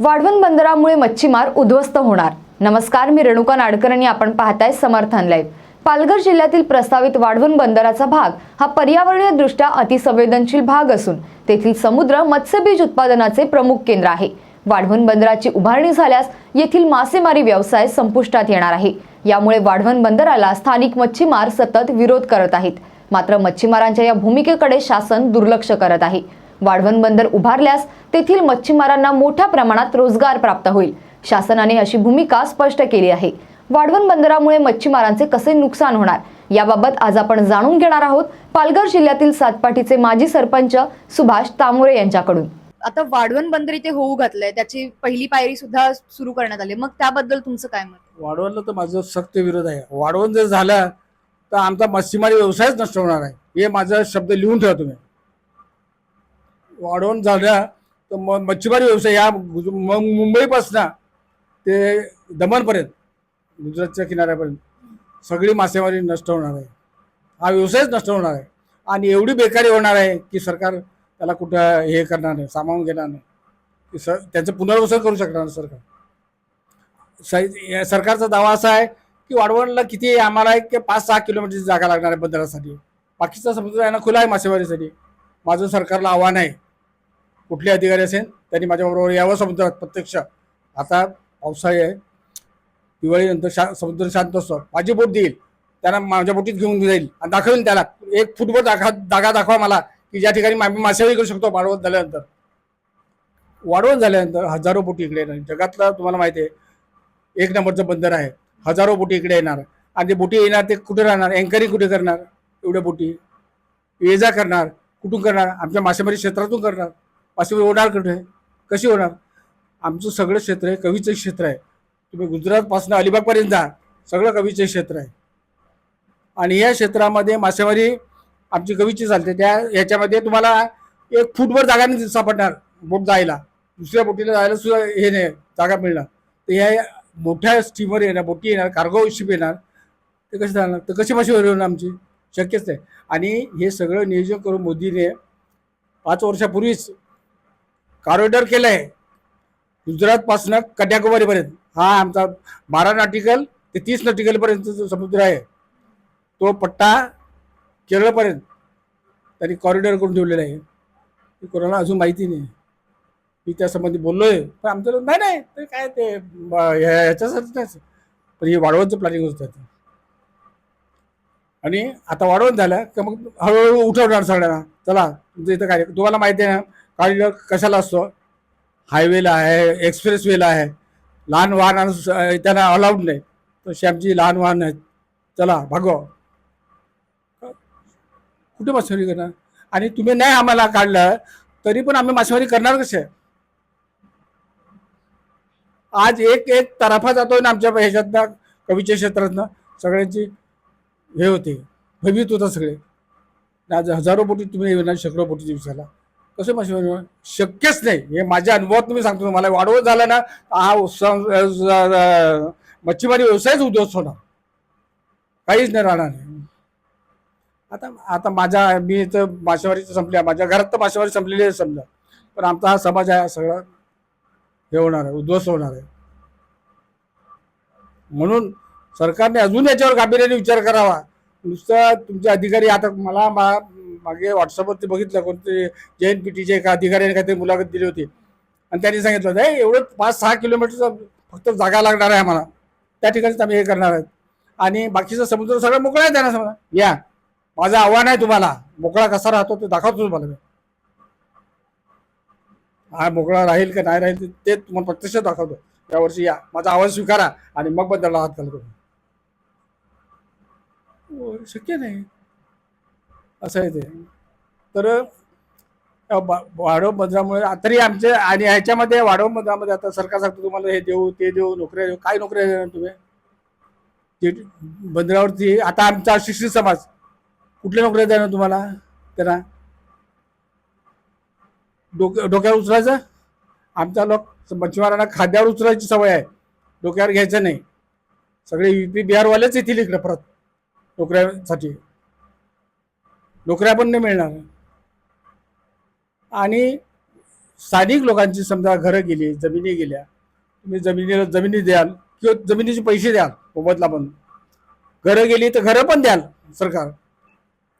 वाढवण बंदरामुळे मच्छीमार उद्ध्वस्त होणार. नमस्कार मी रेणुका नाडकर आणि आपण पाहताय समर्थन लाईव्ह. पालघर जिल्ह्यातील प्रस्तावित वाढवण बंदराचा भाग हा पर्यावरणीय दृष्ट्या अतिसंवेदनशील भाग असून तेथील समुद्र मत्स्यबीज उत्पादनाचे प्रमुख केंद्र आहे. वाढवण बंदराची उभारणी झाल्यास येथील मासेमारी व्यवसाय संपुष्टात येणार आहे. यामुळे वाढवण बंदराला स्थानिक मच्छीमार सतत विरोध करत आहेत. मात्र मच्छीमारांच्या या भूमिकेकडे शासन दुर्लक्ष करत आहे. वाढवण बंदर उभारल्यास तेथील मच्छीमारांना मोठ्या प्रमाणात रोजगार प्राप्त होईल. शासनाने अशी भूमिका स्पष्ट केली आहे. वाढवण बंदरामुळे मच्छीमारांचे कसे नुकसान होणार? याबाबत आज आपण जाणून घेणार आहोत पालघर जिल्ह्यातील सातपाटीचे माजी सरपंच सुभाष तामोरे यांच्याकडून. आता वाढवण बंदर इथे होऊ घातलंय. त्याची पहिली पायरी सुद्धा सुरू करण्यात आली. मग त्याबद्दल तुमचं काय मत? वाढवणला तर माझं सक्त विरोध आहे. वाढवण जर झालं तर आमचा मच्छीमारी व्यवसायच नष्ट होणार आहे हे माझा शब्द लिहून ठेवा तुम्ही. वाढवून झालं तर म मच्छीमारी व्यवसाय या गुज- मुंबईपासनं ते दमणपर्यंत गुजरातच्या किनाऱ्यापर्यंत सगळी मासेमारी नष्ट होणार आहे. हा व्यवसायच नष्ट होणार आहे. आणि एवढी बेकारी होणार आहे की सरकार त्याला कुठं हे करणार नाही सामावून घेणार नाही. की स त्याचं पुनर्वसन करू शकणार नाही सरकार. स- या सरकारचा दावा असा आहे की वाढवणला किती आम्हाला एक पाच सहा किलोमीटरची जागा लागणार आहे बंदरासाठी. बाकीचा समुद्र आहे ना खुला आहे मासेमारीसाठी. माझं सरकारला आव्हान आहे. कुठले अधिकारी असेल त्यांनी माझ्याबरोबर यावं समुद्रात प्रत्यक्ष. आता पावसाळी आहे. दिवाळीनंतर शा समुद्र शांत असतो. माझी बोट देईल. त्यांना माझ्या बोटीत घेऊन जाईल. आणि दाखवेल त्याला. एक फुटबॉल दाखा जागा दाखवा मला की ज्या ठिकाणी आम्ही मासेमारी करू शकतो वाढवण झाल्यानंतर. वाढवण झाल्यानंतर हजारो बोटी इकडे येणार. जगातलं तुम्हाला माहिती आहे एक नंबरचं बंदर आहे. हजारो बोटी इकडे येणार. आणि ते बोटी येणार ते कुठे राहणार? अँकरिंग कुठे करणार? एवढ्या बोटी. ये जा करणार. कुठून करणार? आमच्या मासेमारी क्षेत्रातून करणार. पाचशे होणार कुठे कशी होणार आमचं सगळं क्षेत्र आहे कवीचं क्षेत्र आहे. तुम्ही गुजरातपासून अलिबागपर्यंत जा सगळं कवीचं क्षेत्र आहे. आणि या क्षेत्रामध्ये मासेमारी आमची कवीची चालते. त्या ह्याच्यामध्ये तुम्हाला एक फूटभर जागा नाही सापडणार बोट जायला. दुसऱ्या बोटीला जायला सुद्धा हे नाही जागा मिळणार. तर ह्या मोठ्या स्टीमर येणार बोटी येणार कार्गो शिप येणार. ते कसे जाणार? तर कशी मासे होणार आमची? शक्यच नाही. आणि हे सगळं नियोजन करून मोदीने पाच वर्षापूर्वीच कॉरिडॉर केलं आहे गुजरातपासनं कन्याकुमारीपर्यंत. हा आमचा बारा नाटिकल ते तीस नाटिकलपर्यंत जो समुद्र आहे तो पट्टा केरळपर्यंत त्यांनी कॉरिडॉर करून ठेवलेला आहे. ते कोणाला अजून माहिती नाही. मी त्यासंबंधी बोललो आहे पण आमचं नाही नाही ते काय ते ह्याच्यासाठी नाही. पण हे वाढवणचं प्लॅनिंग होतं त्यात आणि आता वाढवण झालं का मग हळूहळू उठवणार सगळ्यांना. चला तुमचं इथं काय तुम्हाला माहिती आहे ना काढलं कशाला असतो? हायवेला आहे एक्सप्रेसवेला आहे. लहान वाहन त्यांना अलाउड नाही. तर आमची लहान वाहन आहेत. चला भागव कुठे मासेमारी करणार? आणि तुम्ही नाही आम्हाला काढलं तरी पण आम्ही मासेमारी करणार कसे? आज एक एक तराफा जातोय ना आमच्या ह्याच्यातनं कवीच्या क्षेत्रातनं. सगळ्यांची हे होते. भयभीत होता सगळे. आज हजारो बोटी तुम्ही येणार शेकडो बोटी दिवसाला. कसं मशी शक्यच नाही. हे माझ्या अनुभवात तुम्ही सांगतो तुम्हाला. वाढवत झालं ना हा मच्छीमारी व्यवसायच उद्ध्वस्त होणार. काहीच नाही राहणार. नाही आता आता माझ्या मी तर मासेमारी संपल्या माझ्या घरात तर मासेमारी संपलेली आहे समजा. पण आमचा हा समाज आहे सगळं सगळा हे होणार आहे उद्ध्वस्त होणार आहे. म्हणून सरकारने अजून याच्यावर गांभीर्याने विचार करावा. नुसतं तुमचे अधिकारी आता मला मा- मागे व्हॉट्सअपवरती बघितलं कोणते जे एन पी टीचे एका अधिकाऱ्याने काहीतरी मुलाखत दिली होती. आणि त्यांनी सांगितलं होतं एवढं पाच सहा किलोमीटरचं फक्त जागा लागणार आहे आम्हाला. त्या ठिकाणीच आम्ही हे करणार आहेत. आणि बाकीचं समुद्र सगळं मोकळा आहे त्यांना समजा या माझं आव्हान आहे तुम्हाला. मोकळा कसा राहतो ते दाखवतो तुम्हाला मी. हा मोकळा राहील का नाही राहील ते- तुम्हाला प्रत्यक्ष दाखवतो. यावर्षी या. माझा आवाज स्वीकारा आणि मग बदलला हात घालतो. हो, शक्य नाही. असं आहे ते. तर बा वाढव बंदरामुळे तरी आमचे आणि ह्याच्यामध्ये वाढव बंदरामध्ये आता सरकार सांगतो तुम्हाला हे देऊ ते देऊ नोकऱ्या देऊ. काय नोकऱ्या देणार तुम्ही? ते बंदरावरती आता आमचा शिक्षित समाज कुठल्या नोकऱ्या देणार तुम्हाला त्यांना? डोक्या डोक्यावर उचलायचं? आमचा लोक मच्छीमारांना खाद्यावर उचलायची सवय आहे. डोक्यावर घ्यायचं नाही. सगळे यू पी बिहारवालेच येतील इकडे परत नोकऱ्यासाठी. नोकऱ्या पण नाही मिळणार. आणि स्थानिक लोकांची समजा घरं गेली जमिनी गेल्या तुम्ही जमिनीला जमिनी द्याल किंवा जमिनीचे पैसे द्याल मोबदला पण. घरं गेली तर घरं पण द्याल सरकार.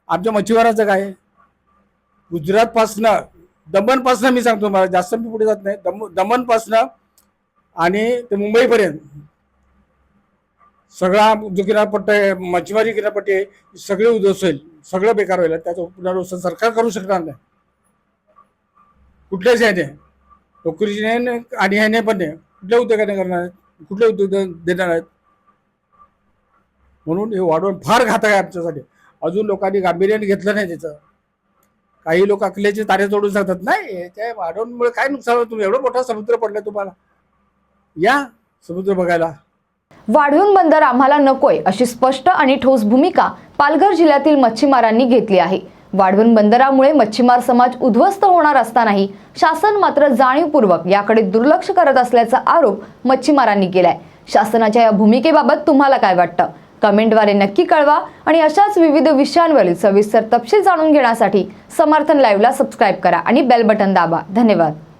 आमच्या मच्छीमाराचं काय? गुजरातपासनं दमणपासनं मी सांगतो मला जास्त मी पुढे जात नाही. दम दमणपासनं आणि ते मुंबईपर्यंत. सगळा जो किनारपट्टा आहे मच्छीमारी किनारपट्टी आहे सगळे उद्ध्वस्त होईल. सगळं बेकार होईल त्याचं पुनर्वसन सरकार करू शकणार नाही. कुठल्याच ह्याने. नोकरीची नाही आणि ह्याने पण नाही. कुठल्या उद्योगाने करणार आहेत? कुठले उद्योग देणार आहेत? म्हणून हे वाढवण फार घातक आहे आमच्यासाठी. अजून लोकांनी गांभीर्याने घेतलं नाही त्याचं. काही लोक अकलेचे तारे तोडून सांगतात नाही त्या वाढवणमुळे काय नुकसान होतं? तुम्ही एवढं मोठा समुद्र पडला तुम्हाला. या समुद्र बघायला. वाढवून बंदर आम्हाला नकोय अशी स्पष्ट आणि ठोस भूमिका पालघर जिल्ह्यातील मच्छीमारांनी घेतली आहे. वाढवण बंदरामुळे मच्छीमार समाज उद्ध्वस्त होणार असतानाही शासन मात्र जाणीवपूर्वक याकडे दुर्लक्ष करत असल्याचा आरोप मच्छीमारांनी केलाय. शासनाच्या या भूमिकेबाबत तुम्हाला काय वाटतं? कमेंटद्वारे नक्की कळवा आणि अशाच विविध विषयांवरील सविस्तर तपशील जाणून घेण्यासाठी समर्थन लाईव्हला सबस्क्राईब करा आणि बेल बटन दाबा. धन्यवाद.